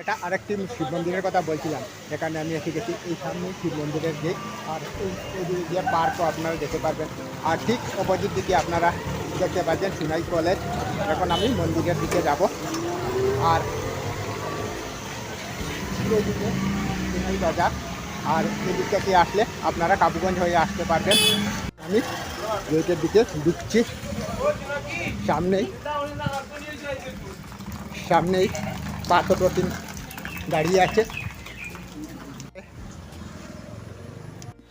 এটা আরেকটি শিব মন্দিরের কথা বলছিলাম। এখানে আমি এসে গেছি, এই সামনে শিব মন্দিরের গেট আর এই দিয়ে পার্কও আপনারা দেখতে পারবেন। আর ঠিক অপোজিট দিকে আপনারা দেখতে পাচ্ছেন সুনাই কলেজ। এখন আমি মন্দিরের দিকে যাব। আর এদিকে সুনাই বাজার। আর এদিক থেকে আসলে আপনারা কাবুগঞ্জ হয়ে আসতে পারবেন। আমি গেটের দিকে ঢুকছি। সামনেই সামনেই পাথর প্রতিম দাঁড়িয়ে আছে।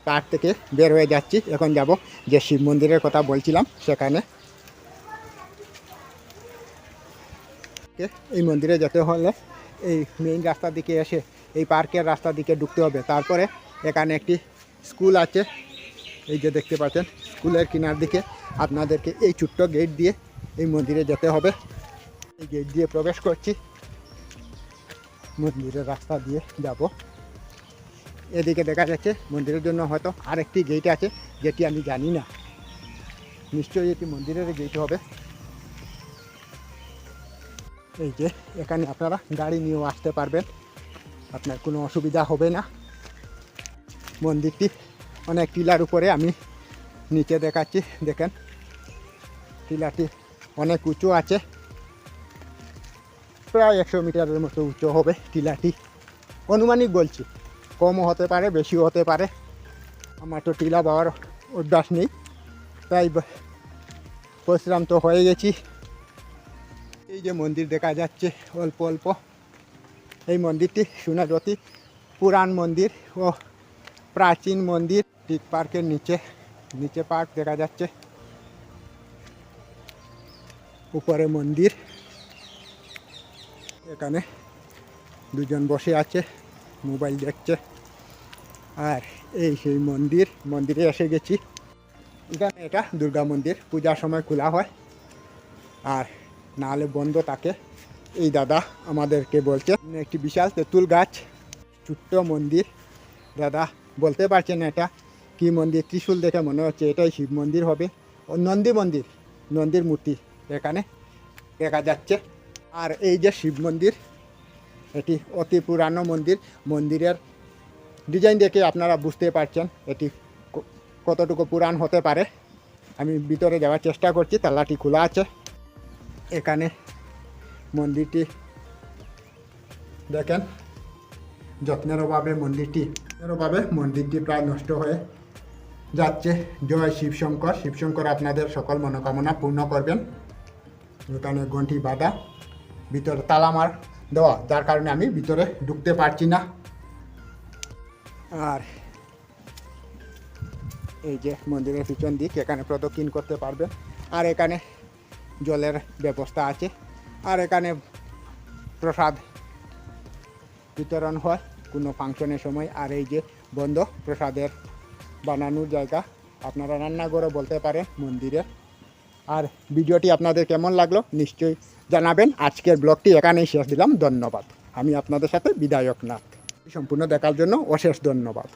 পার্ক থেকে বের হয়ে যাচ্ছি। এখন যাব যে শিব মন্দিরের কথা বলছিলাম সেখানে। এই মন্দিরে যেতে হলে এই মেইন রাস্তার দিকে এসে এই পার্কের রাস্তার দিকে ঢুকতে হবে। তারপরে এখানে একটি স্কুল আছে। এই যে দেখতে পাচ্ছেন, স্কুলের কিনার দিকে আপনাদেরকে এই ছোট্ট গেট দিয়ে এই মন্দিরে যেতে হবে। এই গেট দিয়ে প্রবেশ করছি। মন্দিরের রাস্তা দিয়ে যাব। এদিকে দেখা যাচ্ছে মন্দিরের জন্য হয়তো আরেকটি গেট আছে, যেটি আমি জানি না। নিশ্চয়ই এটি মন্দিরের গেট হবে। এই যে, এখানে আপনারা গাড়ি নিয়েও আসতে পারবেন। আপনার কোনো অসুবিধা হবে না। মন্দিরটি অনেক টিলার উপরে আমি নিচে দেখাচ্ছি। দেখেন, টিলাটি অনেক উঁচু আছে। প্রায় একশো মিটারের মতো উঁচু হবে টিলাটি। অনুমানিক বলছি, কমও হতে পারে, বেশিও হতে পারে। আমার তো টিলা পাওয়ার অভ্যাস নেই, তাই পরিশ্রাম তো হয়ে গেছি। এই যে মন্দির দেখা যাচ্ছে, অল্প অল্প। এই মন্দিরটি সোনার অতি পুরাণ মন্দির ও প্রাচীন মন্দির, টিক পার্কের নিচে নিচে পার্ক দেখা যাচ্ছে। উপরে মন্দির। এখানে দুজন বসে আছে, মোবাইল দেখছে। আর এই সেই মন্দির, মন্দিরে এসে গেছি। এখানে এটা দুর্গা মন্দির, পূজার সময় খোলা হয়। আর নাহলে বন্ধ থাকে। এই দাদা আমাদেরকে বলছে একটি বিশাল তেঁতুল গাছ, ছোট্ট মন্দির। দাদা বলতে পারছেন এটা। কি মন্দির? ত্রিশূল দেখে মনে হচ্ছে এটাই শিব মন্দির হবে। ও নন্দী মন্দির, নন্দীর মূর্তি এখানে দেখা যাচ্ছে। আর এই যে শিব মন্দির, এটি অতি পুরানো মন্দির। মন্দিরের ডিজাইন দেখে আপনারা বুঝতে পারছেন এটি কতটুকু পুরান হতে পারে। আমি ভিতরে যাওয়ার চেষ্টা করছি, তালাটি খোলা আছে। এখানে মন্দিরটি দেখেন, যত্নের অভাবে মন্দিরটি যত্নের অভাবে মন্দিরটি প্রায় নষ্ট হয়ে যাচ্ছে। জয় শিবশঙ্কর শিবশঙ্কর আপনাদের সকল মনোকামনা পূর্ণ করবেন। এখানে গন্ঠি বাঁধা। ভিতরে তালামার দেওয়া, যার কারণে আমি ভিতরে ঢুকতে পারছি না। আর এই যে মন্দিরের পিছন দিক, এখানে প্রদক্ষিণ করতে পারবেন আর এখানে জলের ব্যবস্থা আছে। আর এখানে প্রসাদ বিতরণ হয় কোনো ফাংশনের সময়। আর এই যে বন্ধ প্রসাদের বানানোর জায়গা, আপনারা রান্নাঘরও বলতে পারেন মন্দিরে আর ভিডিওটি আপনাদের কেমন লাগল নিশ্চয়ই জানাবেন। আজকের ব্লগটি এখানেই শেষ দিলাম। ধন্যবাদ। আমি আপনাদের সাথে বিদায়ক নাথ। সম্পূর্ণ দেখার জন্য অশেষ ধন্যবাদ।